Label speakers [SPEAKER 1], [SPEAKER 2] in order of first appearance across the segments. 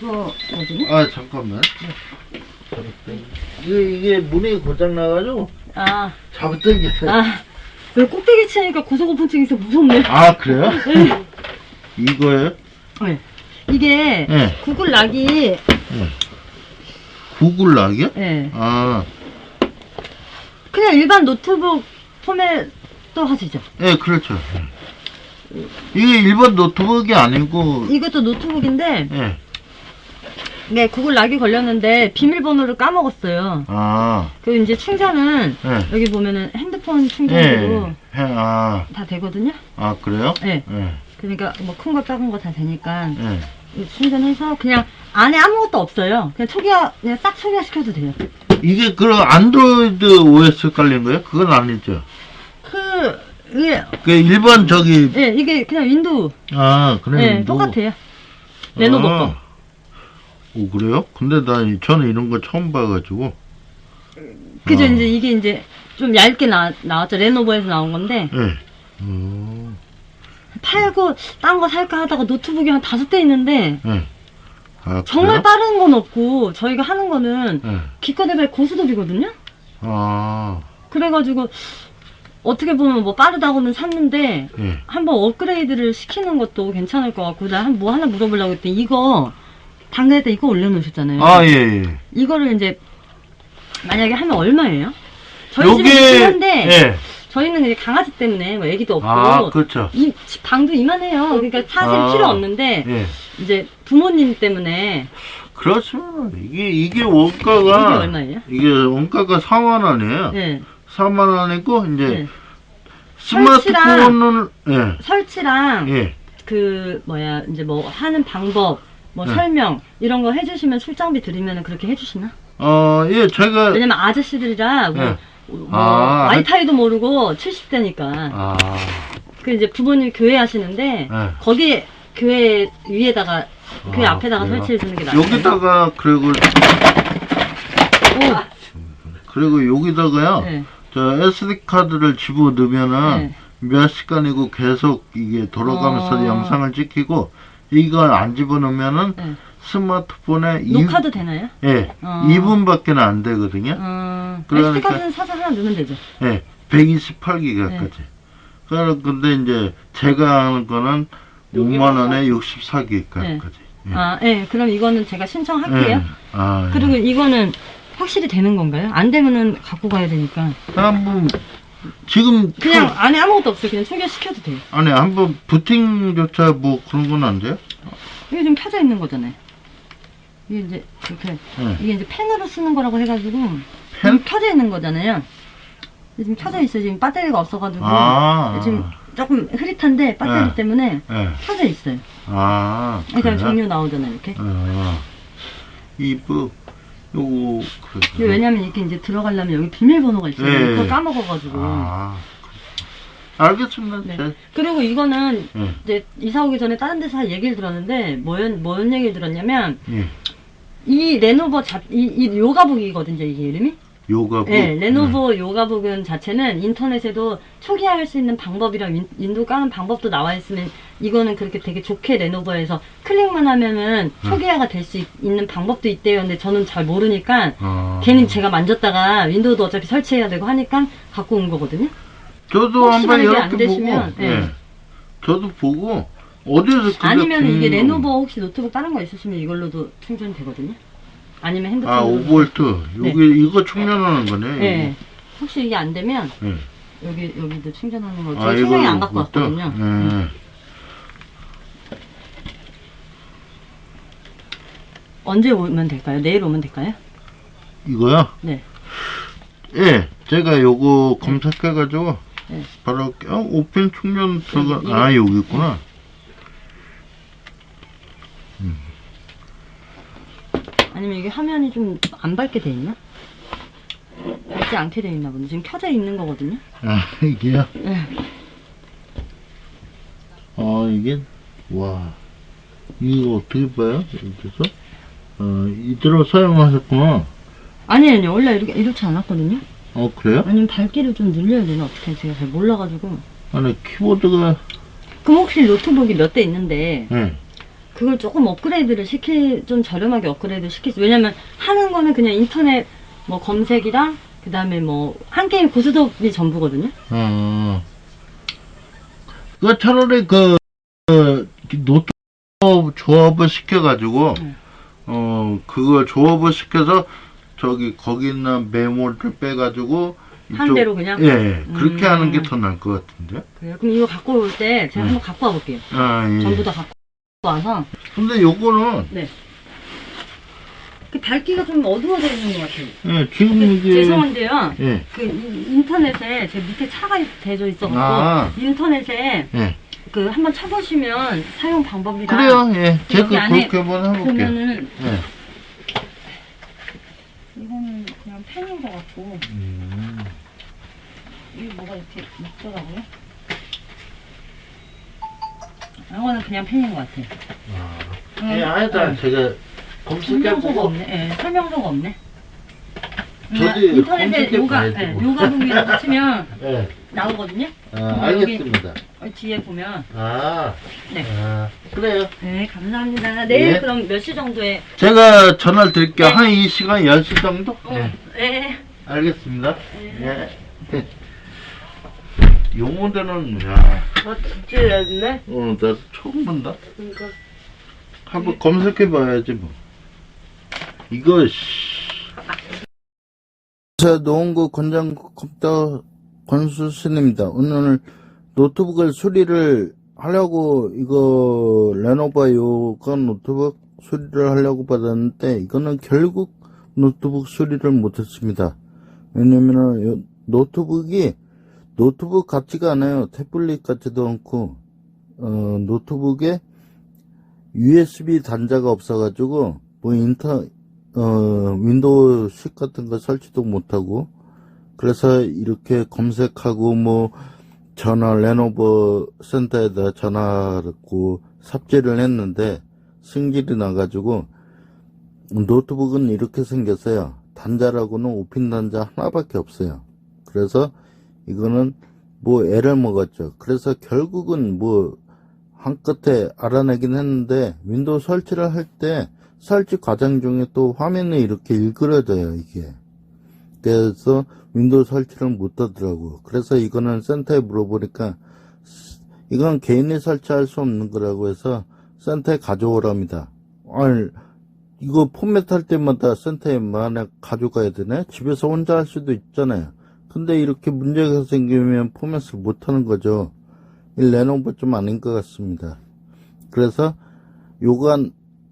[SPEAKER 1] 이거 뭐지?
[SPEAKER 2] 아 잠깐만. 이게, 이게 문이 고장 나가지고
[SPEAKER 1] 아,
[SPEAKER 2] 잡았던 게.
[SPEAKER 1] 아. 왜 꼭대기 치니까 고소고품증이 있어 무섭네.
[SPEAKER 2] 아 그래요? 이거예요?
[SPEAKER 1] 네. 이게
[SPEAKER 2] 네.
[SPEAKER 1] 구글 락이
[SPEAKER 2] 구글 락이요?
[SPEAKER 1] 예.
[SPEAKER 2] 아,
[SPEAKER 1] 그냥 일반 노트북 포맷도 하시죠.
[SPEAKER 2] 예, 그렇죠. 예. 이게 일반 노트북이 아니고,
[SPEAKER 1] 이것도 노트북인데
[SPEAKER 2] 예.
[SPEAKER 1] 네, 구글 락이 걸렸는데 비밀번호를 까먹었어요.
[SPEAKER 2] 아,
[SPEAKER 1] 그 이제 충전은
[SPEAKER 2] 예.
[SPEAKER 1] 여기 보면은 핸드폰
[SPEAKER 2] 예.
[SPEAKER 1] 충전으로
[SPEAKER 2] 해, 아,
[SPEAKER 1] 다 되거든요.
[SPEAKER 2] 아, 그래요?
[SPEAKER 1] 네.
[SPEAKER 2] 예.
[SPEAKER 1] 그러니까 뭐 큰 거 작은 거 다 되니까
[SPEAKER 2] 예.
[SPEAKER 1] 충전해서 그냥 안에 아무것도 없어요. 그냥 초기화 그냥 딱 초기화 시켜도 돼요.
[SPEAKER 2] 이게 그럼 안드로이드 OS 깔린 거예요? 그건 아니죠.
[SPEAKER 1] 그 이게
[SPEAKER 2] 그 일반 저기,
[SPEAKER 1] 예 이게 그냥 윈도우
[SPEAKER 2] 아, 그래.
[SPEAKER 1] 예 똑같아요. 레노버 거.
[SPEAKER 2] 오, 그래요? 근데 나, 이- 저는 이런 거 처음 봐가지고.
[SPEAKER 1] 그죠
[SPEAKER 2] 어.
[SPEAKER 1] 이제 이게 이제 좀 얇게 나, 나왔죠. 레노버에서 나온 건데
[SPEAKER 2] 예. 음,
[SPEAKER 1] 팔고 딴 거 살까 하다가 노트북이 한 다섯 대 있는데
[SPEAKER 2] 예. 아,
[SPEAKER 1] 정말
[SPEAKER 2] 그래요?
[SPEAKER 1] 빠른 건 없고 저희가 하는 거는
[SPEAKER 2] 예.
[SPEAKER 1] 기껏 해봐야 고수톱이거든요.
[SPEAKER 2] 아,
[SPEAKER 1] 그래가지고 어떻게 보면 뭐 빠르다고는 샀는데
[SPEAKER 2] 예.
[SPEAKER 1] 한번 업그레이드를 시키는 것도 괜찮을 것 같고 나 한 뭐 하나 물어보려고 했더니 이거 당근에다 이거 올려놓으셨잖아요.
[SPEAKER 2] 아, 예, 예.
[SPEAKER 1] 이거를 이제 만약에 하면 얼마예요? 저희
[SPEAKER 2] 요게,
[SPEAKER 1] 있긴 한데
[SPEAKER 2] 예.
[SPEAKER 1] 저희는 이제 강아지 때문에 뭐 애기도 없고
[SPEAKER 2] 아, 그렇죠.
[SPEAKER 1] 이 방도 이만해요. 그러니까 사실
[SPEAKER 2] 아.
[SPEAKER 1] 필요 없는데
[SPEAKER 2] 예.
[SPEAKER 1] 이제 부모님 때문에
[SPEAKER 2] 그렇죠. 이게, 이게
[SPEAKER 1] 이게
[SPEAKER 2] 원가가.
[SPEAKER 1] 얼마예요?
[SPEAKER 2] 이게 원가가 4만 원이에요.
[SPEAKER 1] 네.
[SPEAKER 2] 4만 원이고, 이제,
[SPEAKER 1] 네.
[SPEAKER 2] 스마트폰은, 예.
[SPEAKER 1] 설치랑
[SPEAKER 2] 예.
[SPEAKER 1] 그 뭐야 이제 뭐 하는 방법 뭐
[SPEAKER 2] 네.
[SPEAKER 1] 설명 이런 거 해주시면 출장비 드리면 그렇게 해주시나?
[SPEAKER 2] 어, 예, 제가,
[SPEAKER 1] 왜냐면 아저씨들이라 뭐,
[SPEAKER 2] 네.
[SPEAKER 1] 뭐
[SPEAKER 2] 아,
[SPEAKER 1] 와이파이도 모르고 70대니까
[SPEAKER 2] 아,
[SPEAKER 1] 그 이제 부모님 교회 하시는데
[SPEAKER 2] 네.
[SPEAKER 1] 거기 교회 위에다가 교회
[SPEAKER 2] 아,
[SPEAKER 1] 앞에다가
[SPEAKER 2] 그래요?
[SPEAKER 1] 설치해 주는 게 나아요.
[SPEAKER 2] 여기다가, 그리고,
[SPEAKER 1] 오,
[SPEAKER 2] 그리고 여기다가요,
[SPEAKER 1] 네.
[SPEAKER 2] 저 SD카드를 집어 넣으면은,
[SPEAKER 1] 네.
[SPEAKER 2] 몇 시간이고 계속 이게 돌아가면서
[SPEAKER 1] 어.
[SPEAKER 2] 영상을 찍히고, 이걸 안 집어넣으면은,
[SPEAKER 1] 네.
[SPEAKER 2] 스마트폰에 이-
[SPEAKER 1] 녹화도 되나요?
[SPEAKER 2] 예,
[SPEAKER 1] 어.
[SPEAKER 2] 2분밖에 안 되거든요.
[SPEAKER 1] 어,
[SPEAKER 2] 그러니까-
[SPEAKER 1] SD카드는 사서 하나 넣으면 되죠.
[SPEAKER 2] 예, 128기가까지.
[SPEAKER 1] 네.
[SPEAKER 2] 그래, 근데 이제 제가 하는 거는 5만 원에 64기가까지.
[SPEAKER 1] 네.
[SPEAKER 2] 예.
[SPEAKER 1] 아, 예. 그럼 이거는 제가 신청할게요.
[SPEAKER 2] 예. 아, 예.
[SPEAKER 1] 그리고 이거는 확실히 되는 건가요? 안 되면은 갖고 가야 되니까.
[SPEAKER 2] 한번 지금
[SPEAKER 1] 그냥
[SPEAKER 2] 켜-
[SPEAKER 1] 안에 아무것도 없어요. 그냥 초기화 시켜도 돼요.
[SPEAKER 2] 안에 한번 부팅조차 뭐 그런 건 안 돼요?
[SPEAKER 1] 이게 지금 켜져 있는 거잖아요. 이게 이제 이렇게
[SPEAKER 2] 예.
[SPEAKER 1] 이게 이제 펜으로 쓰는 거라고 해가지고
[SPEAKER 2] 펜?
[SPEAKER 1] 지금 켜져 있는 거잖아요. 근데 지금 켜져 있어요. 지금 배터리가 없어가지고
[SPEAKER 2] 아.
[SPEAKER 1] 지금 조금 흐릿한데 배터리
[SPEAKER 2] 네.
[SPEAKER 1] 때문에
[SPEAKER 2] 예.
[SPEAKER 1] 켜져 있어요.
[SPEAKER 2] 아.
[SPEAKER 1] 그러니까
[SPEAKER 2] 그래요?
[SPEAKER 1] 종류 나오잖아요. 이렇게.
[SPEAKER 2] 아. 이거 요거
[SPEAKER 1] 이게
[SPEAKER 2] 그래.
[SPEAKER 1] 왜냐면 이렇게 이제 들어가려면 여기 비밀번호가 있어요.
[SPEAKER 2] 예.
[SPEAKER 1] 그걸 까먹어가지고.
[SPEAKER 2] 아. 알겠습니다.
[SPEAKER 1] 네.
[SPEAKER 2] 제-
[SPEAKER 1] 그리고 이거는
[SPEAKER 2] 예.
[SPEAKER 1] 이제 이사 오기 전에 다른 데서 얘기를 들었는데 뭔, 뭔 얘기를 들었냐면
[SPEAKER 2] 예.
[SPEAKER 1] 이 레노버 자, 이, 이 요가북이거든요 이게 이름이
[SPEAKER 2] 요가
[SPEAKER 1] 네, 레노버 요가북은 자체는 인터넷에도 초기화할 수 있는 방법이랑 윈, 윈도우 까는 방법도 나와 있으면 이거는 그렇게 되게 좋게 레노버에서 클릭만 하면은
[SPEAKER 2] 음.
[SPEAKER 1] 초기화가 될 수 있는 방법도 있대요 근데 저는 잘 모르니까
[SPEAKER 2] 아.
[SPEAKER 1] 괜히 제가 만졌다가 윈도우도 어차피 설치해야 되고 하니까 갖고 온 거거든요
[SPEAKER 2] 저도 한번 이렇게
[SPEAKER 1] 되시면,
[SPEAKER 2] 보고
[SPEAKER 1] 예.
[SPEAKER 2] 예. 저도 보고 어디서
[SPEAKER 1] 아니면 이게
[SPEAKER 2] 음.
[SPEAKER 1] 레노버 혹시 노트북 다른 거 있으시면 이걸로도 충전이 되거든요. 아니면 핸드폰.
[SPEAKER 2] 아, 5볼트. 여기 이거 충전하는 거네.
[SPEAKER 1] 네. 혹시 이게 안 되면.
[SPEAKER 2] 예.
[SPEAKER 1] 여기 여기도 충전하는 거.
[SPEAKER 2] 아,
[SPEAKER 1] 충전기 안 갖고
[SPEAKER 2] 그것도?
[SPEAKER 1] 왔거든요.
[SPEAKER 2] 예.
[SPEAKER 1] 음. 언제 오면 될까요? 내일 오면 될까요?
[SPEAKER 2] 이거요?
[SPEAKER 1] 네.
[SPEAKER 2] 예. 제가 요거 검색해가지고
[SPEAKER 1] 네.
[SPEAKER 2] 바로 어, 오펜 충전 들어가.
[SPEAKER 1] 이거-
[SPEAKER 2] 아 여기 있구나.
[SPEAKER 1] 아니면 이게 화면이 좀 안 밝게 돼 있나? 밝지 않게 돼 있나 보네. 지금 켜져 있는 거거든요.
[SPEAKER 2] 아 이게요.
[SPEAKER 1] 네.
[SPEAKER 2] 아 이게 와 이거 어떻게 봐요? 여기서 어 이대로 사용하셨구나.
[SPEAKER 1] 아니 아니 원래 이렇게 이렇지 않았거든요.
[SPEAKER 2] 어 그래요?
[SPEAKER 1] 아니면 밝기를 좀 늘려야 되나 어떻게 제가 잘 몰라가지고.
[SPEAKER 2] 아니 키보드가
[SPEAKER 1] 그럼 혹시 노트북이 몇 대 있는데
[SPEAKER 2] 예.
[SPEAKER 1] 그걸 조금 업그레이드를 시키, 좀 저렴하게 업그레이드 시키지. 왜냐면 하는 거는 그냥 인터넷 뭐 검색이랑 그 다음에 뭐 한 게임 고스톱이 전부거든요.
[SPEAKER 2] 어. 그 차라리 그, 그 노트 조합을 시켜가지고
[SPEAKER 1] 응.
[SPEAKER 2] 어 그걸 조합을 시켜서 저기 거기 있는 메모를 빼가지고
[SPEAKER 1] 한 대로 그냥?
[SPEAKER 2] 예 그렇게
[SPEAKER 1] 음.
[SPEAKER 2] 하는 게 더 나을 것 같은데
[SPEAKER 1] 그래요. 그럼 이거 갖고 올 때 제가
[SPEAKER 2] 응.
[SPEAKER 1] 한번 갖고 와볼게요.
[SPEAKER 2] 아 예.
[SPEAKER 1] 전부 다 갖고 와서.
[SPEAKER 2] 근데 요거는
[SPEAKER 1] 네. 그 밝기가 좀 어두워져 있는 것 같아요.
[SPEAKER 2] 예 지금
[SPEAKER 1] 그,
[SPEAKER 2] 이게
[SPEAKER 1] 죄송한데요.
[SPEAKER 2] 예
[SPEAKER 1] 그 인- 인터넷에 제 밑에 차가 대져 있어갖고
[SPEAKER 2] 아.
[SPEAKER 1] 인터넷에
[SPEAKER 2] 예.
[SPEAKER 1] 그 한번 쳐보시면 사용 방법이랑
[SPEAKER 2] 그래요 예 제가
[SPEAKER 1] 여기 안에
[SPEAKER 2] 그렇게 한번 해볼게요
[SPEAKER 1] 보면은
[SPEAKER 2] 예.
[SPEAKER 1] 이거는 그냥 펜인 것 같고
[SPEAKER 2] 음.
[SPEAKER 1] 이게 뭐가 이렇게 있더라고요. 이거는 그냥 펜인 것 같아요. 음,
[SPEAKER 2] 예, 하여튼
[SPEAKER 1] 네.
[SPEAKER 2] 제가
[SPEAKER 1] 설명서가
[SPEAKER 2] 검색해보고
[SPEAKER 1] 없네. 예, 설명서가 없네.
[SPEAKER 2] 저도
[SPEAKER 1] 음, 인터넷에
[SPEAKER 2] 검색해
[SPEAKER 1] 요가,
[SPEAKER 2] 봐야지
[SPEAKER 1] 예,
[SPEAKER 2] 뭐.
[SPEAKER 1] 요가북이라고 치면
[SPEAKER 2] 예.
[SPEAKER 1] 나오거든요.
[SPEAKER 2] 아,
[SPEAKER 1] 음,
[SPEAKER 2] 알겠습니다.
[SPEAKER 1] 어, 뒤에 보면
[SPEAKER 2] 아,
[SPEAKER 1] 네.
[SPEAKER 2] 아, 그래요.
[SPEAKER 1] 네, 감사합니다. 내일
[SPEAKER 2] 예.
[SPEAKER 1] 그럼 몇 시 정도에?
[SPEAKER 2] 제가 전화를 드릴게요.
[SPEAKER 1] 네.
[SPEAKER 2] 한 이 시간 10시 정도?
[SPEAKER 1] 어, 네.
[SPEAKER 2] 알겠습니다.
[SPEAKER 1] 네.
[SPEAKER 2] 모델은, 야,
[SPEAKER 1] 아, 진짜 얇네?
[SPEAKER 2] 어, 나 처음 본다.
[SPEAKER 1] 그러니까.
[SPEAKER 2] 한번 검색해 봐야지, 뭐. 이거, 씨. 자, 노원구 권장 컴퓨터 권수신입니다. 오늘 노트북을 수리를 하려고, 이거, 레노버 요가 노트북 수리를 하려고 받았는데, 이거는 결국 노트북 수리를 못했습니다. 왜냐면은, 요 노트북이, 노트북 같지가 않아요. 태블릿 같지도 않고, 어, 노트북에 USB 단자가 없어가지고, 뭐 인터, 어, 윈도우 10 같은 거 설치도 못하고, 그래서 이렇게 검색하고, 뭐, 전화, 레노버 센터에다 전화했고, 삽질을 했는데, 승질이 나가지고, 노트북은 이렇게 생겼어요. 단자라고는 오핀 단자 하나밖에 없어요. 그래서, 이거는 뭐 애를 먹었죠. 그래서 결국은 뭐, 한 끝에 알아내긴 했는데 윈도우 설치를 할 때 설치 과정 중에 또 화면이 이렇게 일그러져요 이게. 그래서 윈도우 설치를 못 하더라고 그래서 이거는 센터에 물어보니까 이건 개인이 설치할 수 없는 거라고 해서 센터에 가져오랍니다. 아니 이거 포맷할 때마다 센터에 만약 가져가야 되네? 집에서 혼자 할 수도 있잖아요 근데 이렇게 문제가 생기면 포맷을 못 하는 거죠 이 레노버 좀 아닌 것 같습니다. 그래서 요가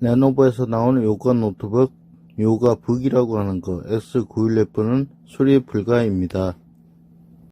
[SPEAKER 2] 레노버에서 나오는 요가 노트북 요가 북이라고 하는 거 S911은 수리 불가입니다.